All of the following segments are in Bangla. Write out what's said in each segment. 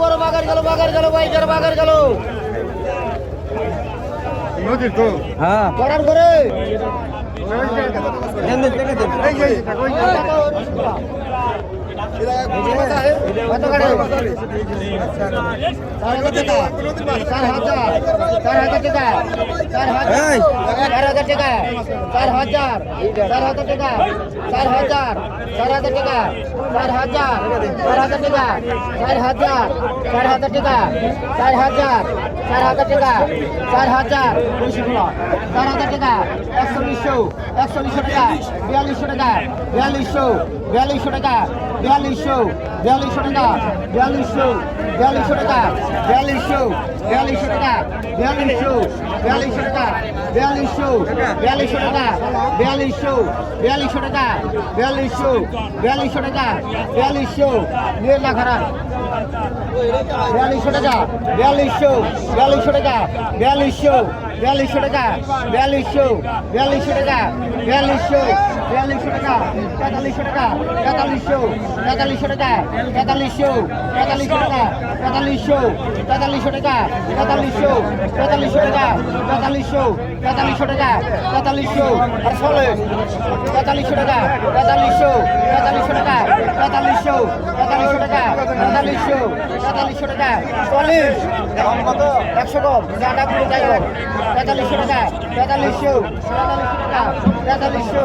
বড় বাগার গেল বাগার গেল ভাই যার বাগার গেল নদীর তো হ্যাঁ করার করে একশো বিশশো একশো বিশশো টাকা বিয়াল্লিশশো টাকা বিয়াল্লিশশো বিয়াল্লিশশো টাকা বিয়াল্লিশশো বিয়াল্লিশশো টাকা বিয়াল্লিশশো বিয়াল্লিশশো টাকা বিয়াল্লিশশো বিয়াল্লিশশো টাকা বিয়াল্লিশশো বিয়াল্লিশশো টাকা বিয়াল্লিশশো বিয়াল্লিশশো টাকা বিয়াল্লিশশো বিয়াল্লিশশো টাকা বিয়াল্লিশশো বিয়াল্লিশশো টাকা বিয়াল্লিশশো নিয়ে না খারাপ বিয়াল্লিশশো টাকা বিয়াল্লিশশো বিয়াল্লিশশো টাকা বিয়াল্লিশশো বিয়াল্লিশশো টাকা বিয়াল্লিশশো বিয়াল্লিশশো টাকা বিয়াল্লিশশো বিয়াল্লিশশো টাকা তেতাল্লিশশো টাকা তেতাল্লিশশো তেতাল্লিশশো টাকা তেতাল্লিশশো তেতাল্লিশশো টাকা তেতাল্লিশশো তেতাল্লিশশো টাকা তেতাল্লিশশো তেতাল্লিশশো টাকা তেতাল্লিশশো তেতাল্লিশশো টাকা তেতাল্লিশশো আর ষোলো তেতাল্লিশশো টাকা তেতাল্লিশশো তেতাল্লিশশো টাকা তেতাল্লিশশো তেতাল্লিশশো টাকা তেতাল্লিশশো তেতাল্লিশশো টাকা চল্লিশ কত একশো কম টাকা পুরো যাই হোক তেতাল্লিশশো টাকা তেতাল্লিশশো তেতাল্লিশশো টাকা তেতাল্লিশশো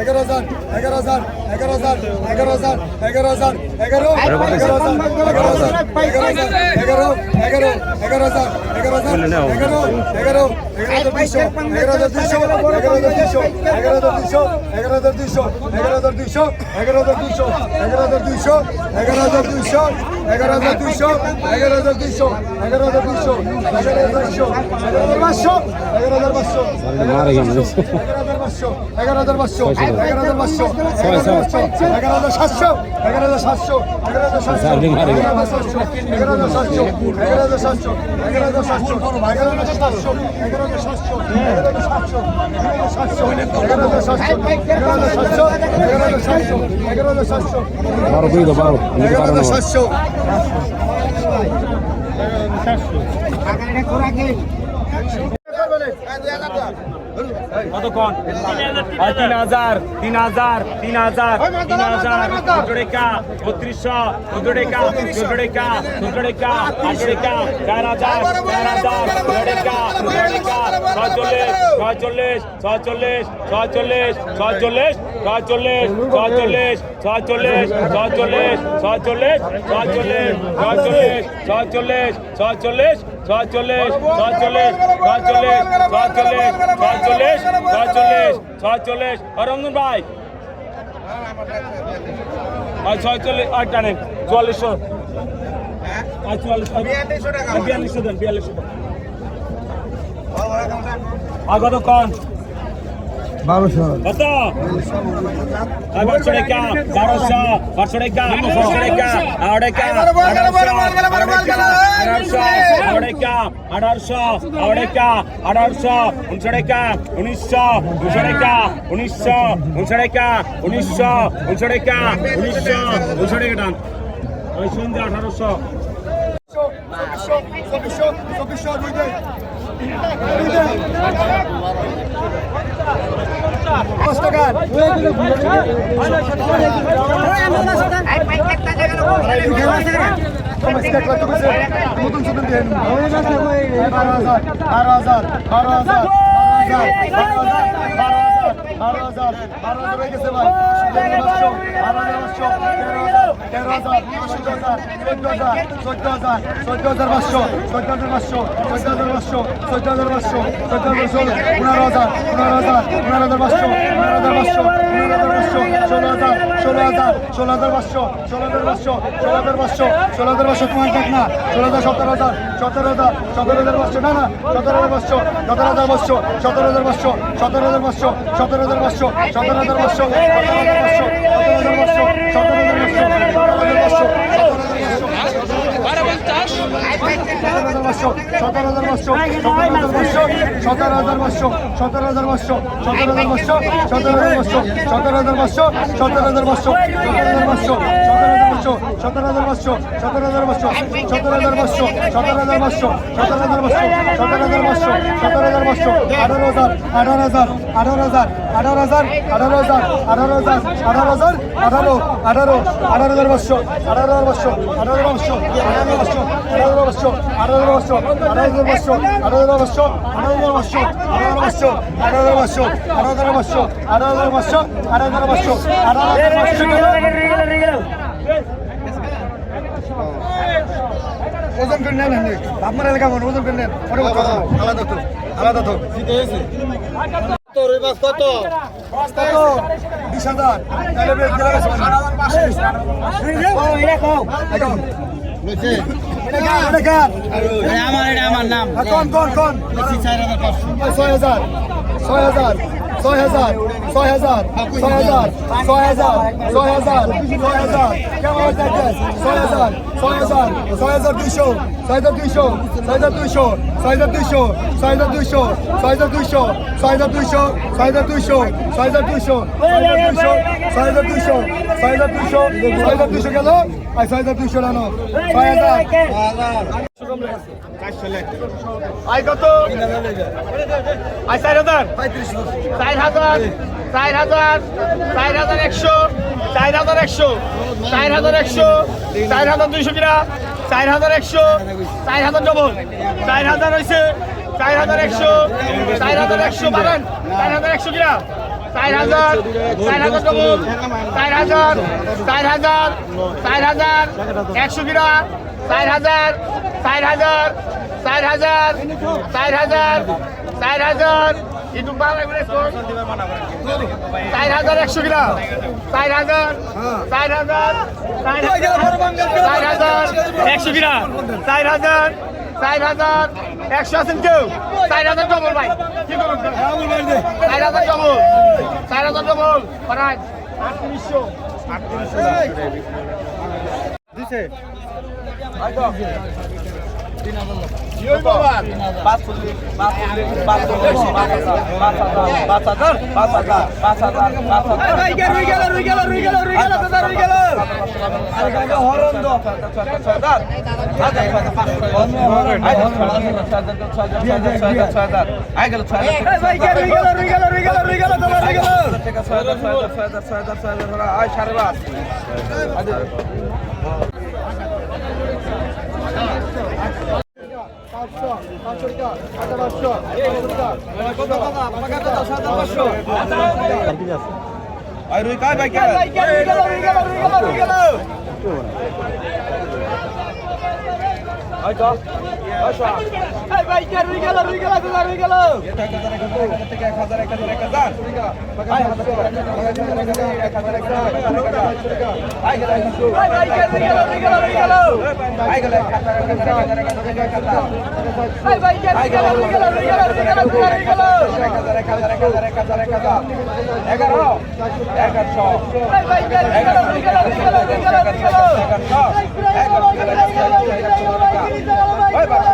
এগারো হাজার এগারো হাজার এগারো হাজার এগারো হাজার এগারো হাজার এগারো হাজার এগারো হাজার এগারো এগারো হাজার এগারো হাজার এগারো হাজার এগারো এগারো এগারো হাজার এগারো হাজার এগারো এগারো এগারো দুইশো এগারো হাজার দুইশো এগারো হাজার দুইশো এগারো হাজার দুইশো এগারো হাজার দুইশো এগারো হাজার দুইশো এগারো হাজার দুইশো এগারো হাজার দুইশো এগারো হাজার দুইশো এগারো হাজার দুইশো এগারো হাজার দুইশো এগারো হাজার দুইশো এগারো হাজার পাঁচশো এগারো হাজার পাঁচশো এগারো হাজার পাঁচশো এগারো হাজার পাঁচশো এগারো হাজার পাঁচশো এগারো হাজার সাতশো এগারো হাজার সাতশো এগারো হাজার সাতশো এগারো হাজার সাতশো এগারো হাজার সাতশো এগারো হাজার সাতশো এগারো হাজার সাতশো এগারো হাজার সাতশো এগারো হাজার সাতশো এগারো হাজার সাতশো এগারো হাজার সাতশো এগারো হাজার সাতশো এগারো হাজার সাতশো এগারো হাজার সাতশো বারো দুই দাও বারো এগারো হাজার সাতশো কত কোন তিন হাজার তিন হাজার তিন হাজার তিন হাজার চোদ্দ টাকা বত্রিশশো চোদ্দ টাকা চোদ্দ টাকা চোদ্দ টাকা আটশো টাকা চার হাজার চার হাজার চোদ্দ টাকা চোদ্দ টাকা ছচল্লিশ ছচল্লিশ ছচল্লিশ ছচল্লিশ ছচল্লিশ ছচল্লিশ ছচল্লিশ ছচল্লিশ ছচল্লিশ ছচল্লিশ ছচল্লিশ ছচল্লিশ ছচল্লিশ ছচল্লিশ ছচল্লিশ ছচল্লিশ ছচল্লিশ ছচল্লিশ ছচল্লিশ ছচল্লিশ ছচল্লিশ রঞ্জন ভাই। আর ছয়চল্লিশ আর টানেন চুয়াল্লিশশো আর চুয়াল্লিশ বিয়াল্লিশশো দেন বিয়াল্লিশশো দেন আর কত কন বারোশো। কত? বারোশো টাকা বারোশো বারোশো টাকা বারোশো টাকা আড়াইকা আঠারোশো আড়াইকা আঠারোশো আড়াইকা আঠারোশো উনিশশো টাকা উনিশশো উনিশশো টাকা উনিশশো উনিশশো টাকা উনিশশো উনিশশো টাকা উনিশশো উনিশশো টাকা টান। ওই সন্ধ্যে আঠারোশো। চব্বিশশো চব্বিশশো চব্বিশশো দুই দিন পাঁচ টাকার। নতুন সুতন দিয়ে বারো হাজার বারো হাজার বারো হাজার বারো হাজার বারো হাজার বারো হাজার হয়ে গেছে ভাই বারো হাজার বারো হাজার তেরো হাজার তেরো হাজার চোদ্দ হাজার চোদ্দ হাজার চোদ্দ হাজার পাঁচশো চোদ্দ হাজার পাঁচশো চোদ্দ হাজার পাঁচশো চোদ্দ হাজার পাঁচশো চোদ্দ হাজার ষোলো পনেরো হাজার পনেরো হাজার পনেরো হাজার পাঁচশো পনেরো হাজার পাঁচশো পনেরো হাজার পাঁচশো ষোলো হাজার ষোলো হাজার ষোলো হাজার পাঁচশো ষোলো হাজার পাঁচশো ষোলো হাজার পাঁচশো ষোলো হাজার পাঁচশো তোমার দেখ না ষোলো হাজার সতেরো হাজার সতেরো হাজার সতেরো হাজার পাঁচশো না না সতেরো হাজার পাঁচশো সতেরো হাজার পাঁচশো সতেরো হাজার পাঁচশো সতেরো হাজার পাঁচশো সতেরো হাজার পাঁচশো সতেরো হাজার পাঁচশো সতেরো হাজার পাঁচশো সতেরো হাজার পাঁচশো সতেরো হাজার পাঁচশো সতেরো হাজার পাঁচশো সতেরো হাজার পাঁচশো সতেরো হাজার পাঁচশো সতেরো হাজার পাঁচশো সতেরো হাজার পাঁচশো সতেরো হাজার পাঁচশো সতেরো হাজার পাঁচশো সতেরো হাজার পাঁচশো সতেরো হাজার পাঁচশো সতেরো হাজার পাঁচশো সতেরো হাজার পাঁচশো সতেরো হাজার পাঁচশো সতেরো হাজার পাঁচশো সতেরো হাজার পাঁচশো সতেরো হাজার পাঁচশো আঠারো হাজার আঠারো হাজার আঠারো হাজার আঠারো হাজার আঠারো হাজার আঠারো হাজার আঠারো হাজার আঠারো আঠারো আঠারো হাজার পাঁচশো আঠারো হাজার পাঁচশো আঠারো হাজার পাঁচশো আঠারো হাজার পাঁচশো আঠারো হাজার পাঁচশো আঠারো হাজার পাঁচশো আঠারো হাজার পাঁচশো আঠারো হাজার পাঁচশো আঠারো হাজার পাঁচশো আঠারো হাজার পাঁচশো আঠারো হাজার পাঁচশো আঠারো হাজার পাঁচশো আঠারো হাজার পাঁচশো আঠারো হাজার পাঁচশো ওজন করে নেন আপনার এলাকা মনে ওজন করে নেন। আলাদা তো আলাদা তো ওই বাস কত? বিশ হাজার। আমার নাম। কোন কোন কোন? ছয় হাজার। ছয় হাজার। ছয় হাজার ছয় হাজার ছয় হাজার ছয় হাজার ছয় হাজার ছয় হাজার কেমন ছয় হাজার ছয় হাজার ছয় হাজার দুইশো ছয় হাজার দুইশো ছয় হাজার দুইশো ছয় হাজার দুইশো ছয় হাজার দুইশো ছয় হাজার দুইশো ছয় হাজার দুইশো ছয় হাজার দুইশো ছয় হাজার দুইশো ছয় হাজার দুইশো ছয় হাজার দুইশো ছয় হাজার দুইশো গেল আর ছয় হাজার দুইশো ছয় হাজার আই কত আই চার হাজার চার হাজার চার হাজার চার হাজার একশো চার হাজার একশো চার হাজার একশো চার হাজার দুইশো কিনা চার হাজার একশো চার হাজার ডবল চার হাজার হয়েছে চার হাজার একশো চার হাজার একশো পাবেন চার হাজার একশো কিনা চার হাজার চার হাজার ডবল চার হাজার চার হাজার চার হাজার একশো কিনা চার হাজার চার হাজার চার হাজার চার হাজার চার হাজার। একটু। চার হাজার একশো। গ্রাম চার হাজার চার হাজার চার হাজার একশো গ্রাম চার হাজার চার হাজার একশো আছেন কেউ চার হাজার ডবল ভাই। কি করুন চার হাজার ডবল চার হাজার ডবল প্রায় আটত্রিশশো দিছে। ছয় হাজার ছয় হাজার ছয় হাজার ছয় হাজার ছয় হাজার আয় সাড়ে পাঁচ আর রুই কাই ভাই গেল রুই গেল রুই গেল রুই গেল আই চল এগারো এগারোশো এগারোশো এগারোশো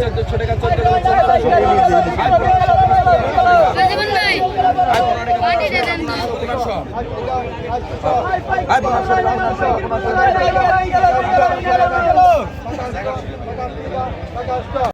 চোদ্দশো টাকা চোদ্দশো